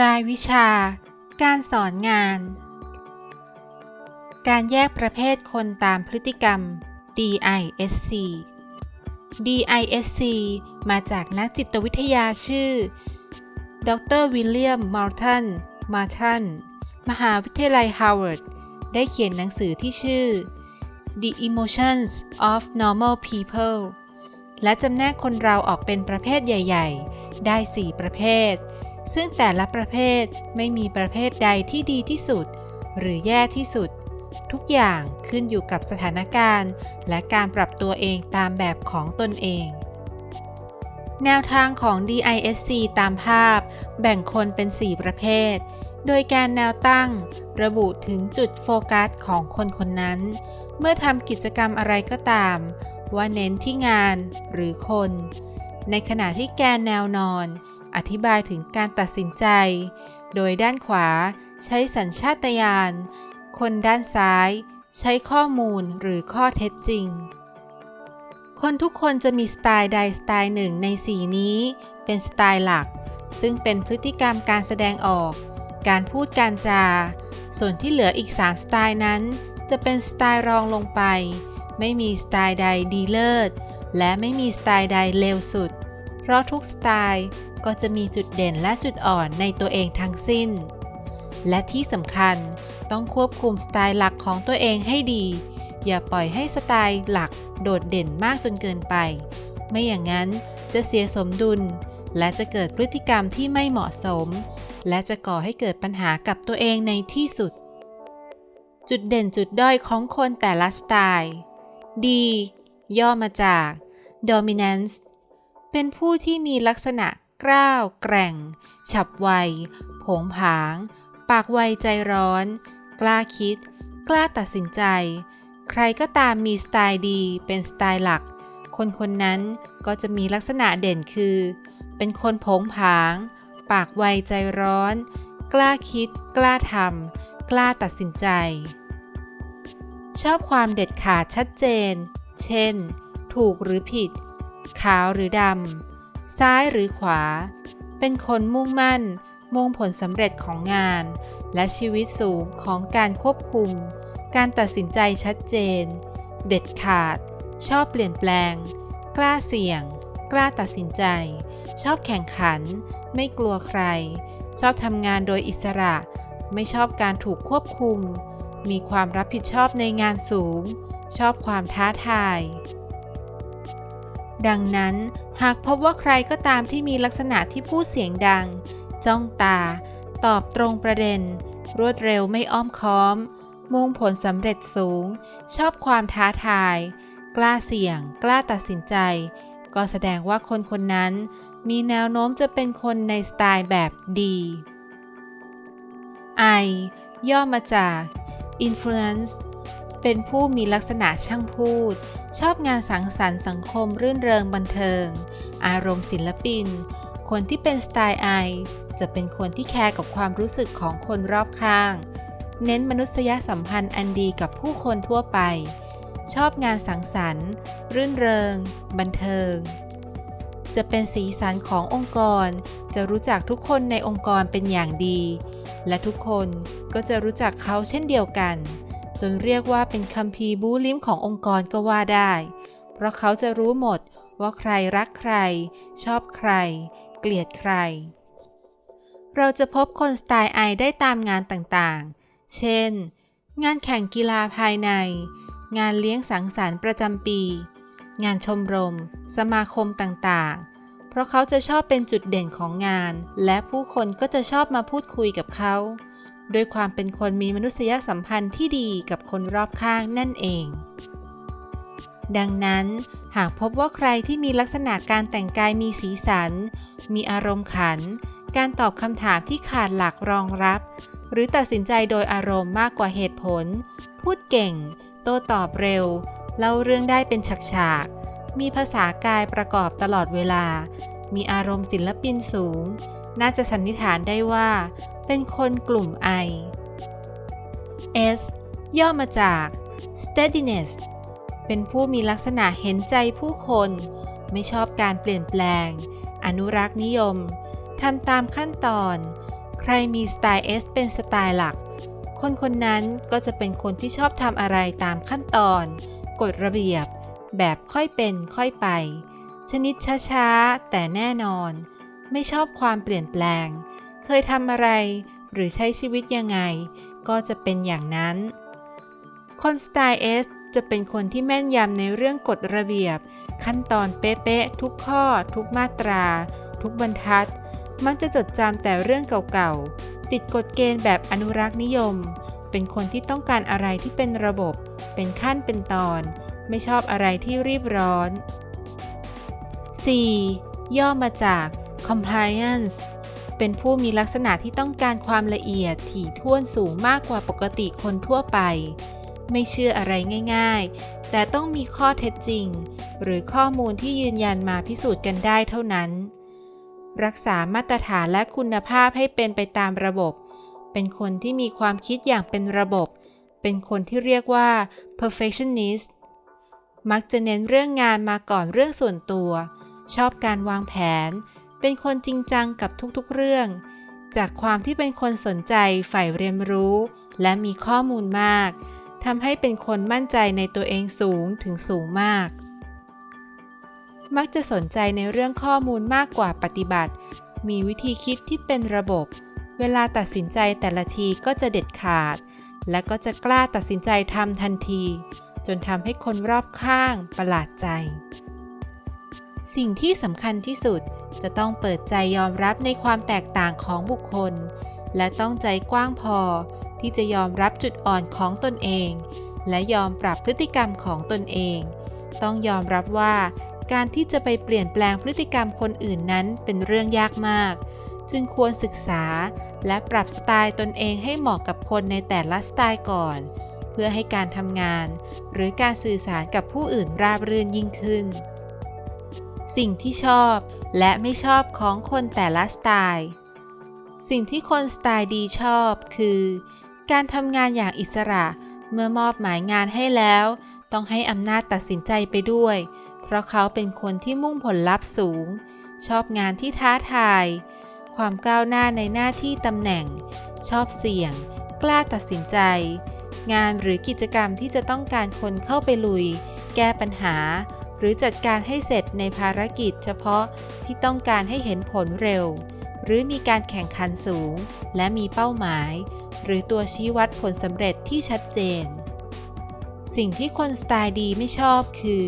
รายวิชา การสอนงาน การแยกประเภทคนตามพฤติกรรม DISC DISC มาจากนักจิตวิทยาชื่อ ดรวิลเลียม มอร์ทัน มาทัน มหาวิทยาลัยฮาร์วาร์ด ได้เขียนหนังสือที่ชื่อ The Emotions of Normal People และจำแนกคนเราออกเป็นประเภทใหญ่ ๆ ได้ 4 ประเภท ซึ่งแต่ละประเภทไม่มีประเภทใดที่ดีที่สุด หรือแย่ที่สุด ทุกอย่างขึ้นอยู่กับสถานการณ์ และการปรับตัวเองตามแบบของตนเอง แนวทางของ DISC ตามภาพ แบ่งคนเป็น 4 ประเภท โดยการแนวตั้ง ระบุถึงจุดโฟกัสของคนคนนั้น เมื่อทำกิจกรรมอะไรก็ตาม ว่าเน้นที่งานหรือคน ในขณะที่แกนแนวนอน อธิบายถึงการตัดสินใจ โดยด้านขวาใช้สัญชาตญาณ คนด้านซ้ายใช้ข้อมูลหรือข้อเท็จจริง คนทุกคนจะมีสไตล์ใดสไตล์หนึ่งในสีนี้ เป็นสไตล์หลัก ซึ่งเป็นพฤติกรรมการแสดงออก การพูดการจา ส่วนที่เหลืออีก 3 สไตล์นั้น จะเป็นสไตล์รองลงไป ไม่มีสไตล์ใดดีเลิศ และไม่มีสไตล์ใดเลวสุด ราะทุกสไตล์ก็จะมีจุดเด่นและจุดอ่อนในตัวเองทั้งสิ้น และที่สำคัญต้องควบคุมสไตล์หลักของตัวเองให้ดี อย่าปล่อยให้สไตล์หลักโดดเด่นมากจนเกินไป ไม่อย่างนั้นจะเสียสมดุล และจะเกิดพฤติกรรมที่ไม่เหมาะสม และจะก่อให้เกิดปัญหากับตัวเองในที่สุด จุดเด่นจุดด้อยของคนแต่ละสไตล์ D ย่อมาจาก dominance เป็นผู้ที่มีลักษณะกล้าวแกร่ง ฉับไว ผงผาง ปากไวใจร้อน กล้าคิด กล้าตัดสินใจ ใครก็ตามมีสไตล์ดีเป็นสไตล์หลัก คนคนนั้นก็จะมีลักษณะเด่นคือ เป็นคนผงผาง ปากไวใจร้อน กล้าคิด กล้าทำกล้าตัดสินใจ ชอบความเด็ดขาดชัดเจน เช่น ถูกหรือผิด ขาวหรือดำ ซ้ายหรือขวา เป็นคนมุ่งมั่น มุ่งผลสำเร็จของงาน และชีวิตสูงของการควบคุม การตัดสินใจชัดเจน เด็ดขาด ชอบเปลี่ยนแปลง กล้าเสี่ยง กล้าตัดสินใจ ชอบแข่งขัน ไม่กลัวใคร ชอบทำงานโดยอิสระ ไม่ชอบการถูกควบคุม มีความรับผิดชอบในงานสูง ชอบความท้าทาย ดังนั้นหากพบว่าใครก็ตามที่มีลักษณะที่พูดเสียงดัง จ้องตา ตอบตรงประเด็น รวดเร็วไม่อ้อมค้อม มุ่งผลสำเร็จสูง ชอบความท้าทาย กล้าเสี่ยง กล้าตัดสินใจ ก็แสดงว่าคนคนนั้น มีแนวโน้มจะเป็นคนในสไตล์แบบดี I ย่อมาจาก influence เป็นผู้มีลักษณะช่างพูด ชอบงานสังสรรค์สังคมรื่นเริงบันเทิง อารมณ์ศิลปิน คนที่เป็นสไตล์ I จะเป็นคนที่แคร์กับความรู้สึกของคนรอบข้าง เน้นมนุษยสัมพันธ์อันดีกับผู้คนทั่วไป ชอบงานสังสรรค์ รื่นเริง บันเทิง จะเป็นสีสันขององค์กร จะรู้จักทุกคนในองค์กรเป็นอย่างดี และทุกคนก็จะรู้จักเขาเช่นเดียวกัน จนเรียกว่าเป็นคัมภีร์บูลิมขององค์กรก็ว่าได้ เพราะเขาจะรู้หมดว่าใครรักใคร ชอบใคร เกลียดใคร เราจะพบคนสไตล์ไอได้ตามงานต่างๆ เช่น งานแข่งกีฬาภายใน งานเลี้ยงสังสรรค์ประจำปี งานชมรม สมาคมต่างๆ เพราะเขาจะชอบเป็นจุดเด่นของงาน และผู้คนก็จะชอบมาพูดคุยกับเขา ด้วยความเป็นคนมีมนุษยสัมพันธ์ที่ดีกับคนรอบข้างนั่นเอง ดังนั้น หากพบว่าใครที่มีลักษณะการแต่งกายมีสีสัน มีอารมณ์ขัน การตอบคำถามที่ขาดหลักรองรับ หรือตัดสินใจโดยอารมณ์มากกว่าเหตุผล พูดเก่ง โต้ตอบเร็ว เล่าเรื่องได้เป็นฉากๆ มีภาษากายประกอบตลอดเวลา มีอารมณ์ศิลปินสูง น่าจะสันนิษฐานได้ว่า เป็นคนกลุ่ม I S ย่อมาจาก steadiness เป็นผู้มีลักษณะเห็นใจผู้คน ไม่ชอบการเปลี่ยนแปลง อนุรักษ์นิยม ทำตามขั้นตอน ใครมีสไตล์ S เป็นสไตล์หลัก คนคนนั้นก็จะเป็นคนที่ชอบทำอะไรตามขั้นตอน กฎระเบียบ แบบค่อยเป็นค่อยไป ชนิดช้าๆ แต่แน่นอน ไม่ชอบความเปลี่ยนแปลง เคยทำอะไรหรือใช้ชีวิตยังไง ก็จะเป็นอย่างนั้น คนสไตล์ S จะเป็นคนที่แม่นยำในเรื่องกฎระเบียบ ขั้นตอนเป๊ะๆทุกข้อ ทุกมาตรา ทุกบรรทัด มักจะจดจำแต่เรื่องเก่าๆ ติดกฎเกณฑ์แบบอนุรักษ์นิยม เป็นคนที่ต้องการอะไรที่เป็นระบบ เป็นขั้นเป็นตอน ไม่ชอบอะไรที่รีบร้อน 4. ย่อมาจาก compliance เป็นผู้มีลักษณะที่ต้องการความละเอียดถี่ถ้วนสูงมากกว่าปกติคนทั่วไป ไม่เชื่ออะไรง่ายๆ แต่ต้องมีข้อเท็จจริง หรือข้อมูลที่ยืนยันมาพิสูจน์กันได้เท่านั้น รักษามาตรฐานและคุณภาพให้เป็นไปตามระบบ เป็นคนที่มีความคิดอย่างเป็นระบบ เป็นคนที่เรียกว่า perfectionist มักจะเน้นเรื่องงานมาก่อนเรื่องส่วนตัว ชอบการวางแผน เป็นคนจริงจังกับทุกๆเรื่อง จากความที่เป็นคนสนใจใฝ่เรียนรู้ และมีข้อมูลมากทำให้เป็นคนมั่นใจในตัวเองสูงถึงสูงมาก มักจะสนใจในเรื่องข้อมูลมากกว่าปฏิบัติ มีวิธีคิดที่เป็นระบบ เวลาตัดสินใจแต่ละทีก็จะเด็ดขาด และก็จะกล้าตัดสินใจทำทันที จนทำให้คนรอบข้างประหลาดใจ สิ่งที่สำคัญที่สุด จะต้องเปิดใจยอมรับในความแตกต่างของบุคคล และต้องใจกว้างพอ ที่จะยอมรับจุดอ่อนของตนเอง และยอมปรับพฤติกรรมของตนเอง ต้องยอมรับว่า การที่จะไปเปลี่ยนแปลงพฤติกรรมคนอื่นนั้นเป็นเรื่องยากมาก จึงควรศึกษา และปรับสไตล์ตนเองให้เหมาะกับคนในแต่ละสไตล์ก่อน เพื่อให้การทำงาน หรือการสื่อสารกับผู้อื่นราบรื่นยิ่งขึ้น สิ่งที่ชอบ และไม่ชอบของคนแต่ละสไตล์ สิ่งที่คนสไตล์ดีชอบคือ การทำงานอย่างอิสระ เมื่อมอบหมายงานให้แล้ว ต้องให้อำนาจตัดสินใจไปด้วย เพราะเขาเป็นคนที่มุ่งผลลัพธ์สูง ชอบงานที่ท้าทาย ความก้าวหน้าในหน้าที่ตำแหน่ง ชอบเสี่ยง กล้าตัดสินใจ งานหรือกิจกรรมที่จะต้องการคนเข้าไปลุย แก้ปัญหา หรือจัดการให้เสร็จในภารกิจเฉพาะที่ต้องการให้เห็นผลเร็ว หรือมีการแข่งขันสูง และมีเป้าหมาย หรือตัวชี้วัดผลสำเร็จที่ชัดเจน สิ่งที่คนสไตล์ดีไม่ชอบคือ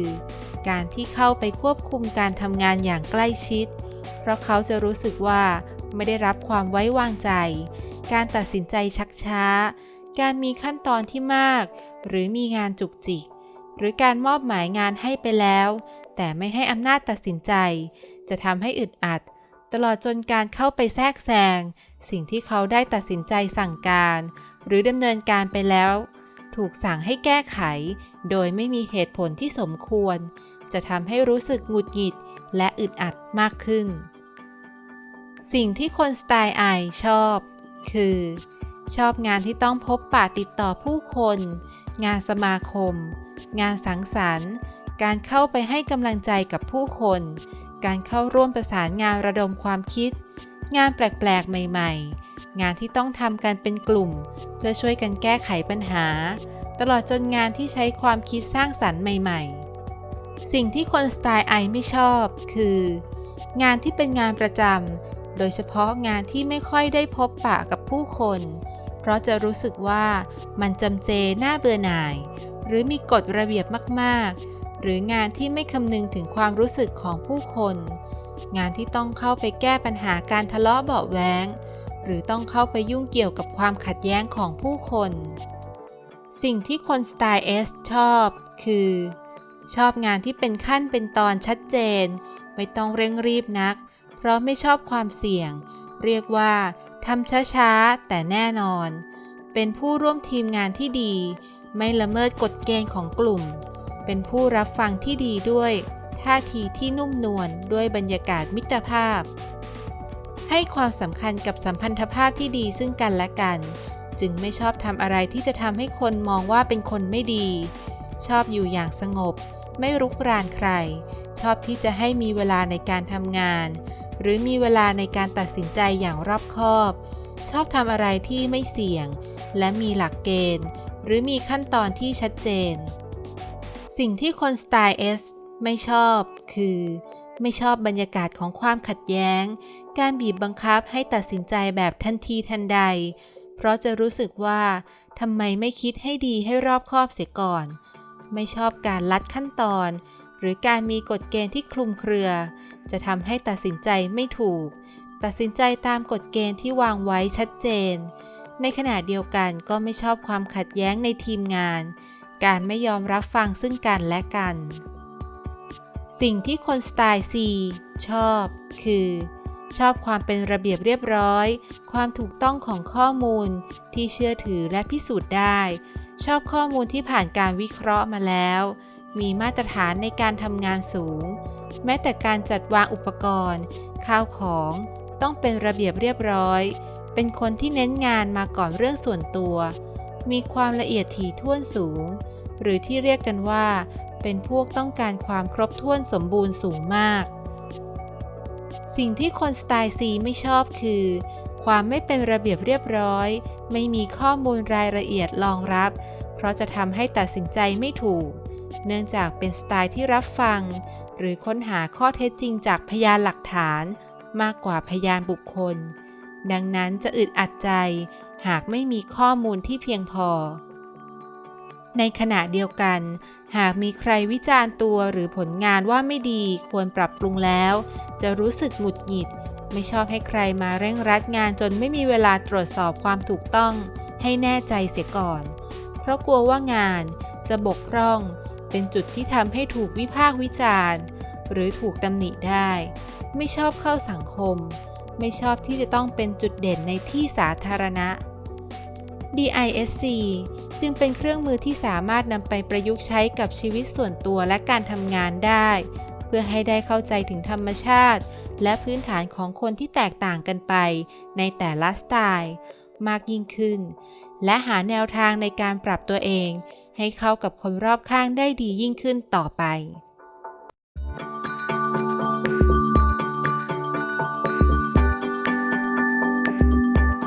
การที่เข้าไปควบคุมการทำงานอย่างใกล้ชิด เพราะเขาจะรู้สึกว่าไม่ได้รับความไว้วางใจ การตัดสินใจชักช้า การมีขั้นตอนที่มาก หรือมีงานจุกจิก หรือการมอบหมายงานให้ไปแล้ว แต่ไม่ให้อำนาจตัดสินใจ จะทำให้อึดอัด ตลอดจนการเข้าไปแทรกแซง สิ่งที่เขาได้ตัดสินใจสั่งการ หรือดำเนินการไปแล้ว ถูกสั่งให้แก้ไข โดยไม่มีเหตุผลที่สมควร จะทำให้รู้สึกหงุดหงิดและอึดอัดมากขึ้น สิ่งที่คนสไตล์ไอชอบ คือ ชอบงานที่ต้องพบปะติดต่อผู้คน งานสมาคม งานสังสรรค์ การเข้าไปให้กำลังใจกับผู้คน การเข้าร่วมประสานงานระดมความคิด งานแปลกๆ ใหม่ ๆ งานที่ต้องทำกันเป็นกลุ่ม เพื่อช่วยกันแก้ไขปัญหา ตลอดจนงานที่ใช้ความคิดสร้างสรรค์ใหม่ ๆ สิ่งที่คนสไตล์ไอไม่ชอบ คือ งานที่เป็นงานประจำโดยเฉพาะงานที่ไม่ค่อยได้พบปะกับผู้คน เพราะจะรู้สึกว่ามันจำเจน่าเบื่อหน่าย หรือมีกฎระเบียบมากๆ หรืองานที่ไม่คำนึงถึงความรู้สึกของผู้คน งานที่ต้องเข้าไปแก้ปัญหาการทะเลาะเบาะแว้งหรือต้องเข้าไปยุ่งเกี่ยวกับความขัดแย้งของผู้คน สิ่งที่คนสไตล์ S ชอบ คือ ชอบงานที่เป็นขั้นเป็นตอนชัดเจน ไม่ต้องเร่งรีบนัก เพราะไม่ชอบความเสี่ยง เรียกว่า ทำช้าๆ แต่แน่นอน เป็นผู้ร่วมทีมงานที่ดี ไม่ละเมิดกฎเกณฑ์ของกลุ่ม เป็นผู้รับฟังที่ดีด้วย ท่าทีที่นุ่มนวลด้วยบรรยากาศมิตรภาพ ให้ความสำคัญกับสัมพันธภาพที่ดีซึ่งกันและกัน จึงไม่ชอบทำอะไรที่จะทำให้คนมองว่าเป็นคนไม่ดี ชอบอยู่อย่างสงบ ไม่รุกรานใคร ชอบที่จะให้มีเวลาในการทำงาน หรือมีเวลาในการตัดสินใจอย่างรอบคอบ ชอบทำอะไรที่ไม่เสี่ยง และมีหลักเกณฑ์ หรือมีขั้นตอนที่ชัดเจน สิ่งที่คนสไตล์ S ไม่ชอบ คือ ไม่ชอบบรรยากาศของความขัดแย้ง การบีบบังคับให้ตัดสินใจแบบทันทีทันใด เพราะจะรู้สึกว่าทำไมไม่คิดให้ดีให้รอบคอบเสียก่อน ไม่ชอบการลัดขั้นตอน หรือการมีกฎเกณฑ์ที่คลุมเครือ จะทำให้ตัดสินใจไม่ถูก ตัดสินใจตามกฎเกณฑ์ที่วางไว้ชัดเจน ในขณะเดียวกันก็ไม่ชอบความขัดแย้งในทีมงาน การไม่ยอมรับฟังซึ่งกันและกัน สิ่งที่คนสไตล์ C ชอบ คือชอบความเป็นระเบียบเรียบร้อย ความถูกต้องของข้อมูลที่เชื่อถือและพิสูจน์ได้ ชอบข้อมูลที่ผ่านการวิเคราะห์มาแล้ว มีมาตรฐานในการทำงานสูง แม้แต่การจัดวางอุปกรณ์ ข้าวของต้องเป็นระเบียบเรียบร้อย เป็นคนที่เน้นงานมาก่อนเรื่องส่วนตัว มีความละเอียดถี่ถ้วนสูง หรือที่เรียกกันว่า เป็นพวกต้องการความครบถ้วนสมบูรณ์สูงมาก สิ่งที่คนสไตล์ C ไม่ชอบคือ ความไม่เป็นระเบียบเรียบร้อย ไม่มีข้อมูลรายละเอียดรองรับ เพราะจะทำให้ตัดสินใจไม่ถูก เนื่องจากเป็นสไตล์ที่รับฟัง หรือค้นหาข้อเท็จจริงจากพยานหลักฐานมากกว่าพยานบุคคล ดังนั้นจะอึดอัดใจหากไม่มีข้อมูลที่เพียงพอ ในขณะเดียวกัน หากมีใครวิจารณ์ตัวหรือผลงานว่าไม่ดีควรปรับปรุงแล้ว จะรู้สึกหงุดหงิด ไม่ชอบให้ใครมาเร่งรัดงานจนไม่มีเวลาตรวจสอบความถูกต้องให้แน่ใจเสียก่อน เพราะกลัวว่างานจะบกพร่อง เป็นจุดที่ทำให้ถูกวิพากษ์วิจารณ์ หรือถูกตำหนิได้ ไม่ชอบเข้าสังคม ไม่ชอบที่จะต้องเป็นจุดเด่นในที่สาธารณะ DISC จึงเป็นเครื่องมือที่สามารถนำไปประยุกต์ใช้กับชีวิตส่วนตัวและการทำงานได้ เพื่อให้ได้เข้าใจถึงธรรมชาติ และพื้นฐานของคนที่แตกต่างกันไป ในแต่ละสไตล์ มากยิ่งขึ้น และหาแนวทางในการปรับตัวเอง ให้เข้ากับคนรอบข้างได้ดียิ่งขึ้นต่อไป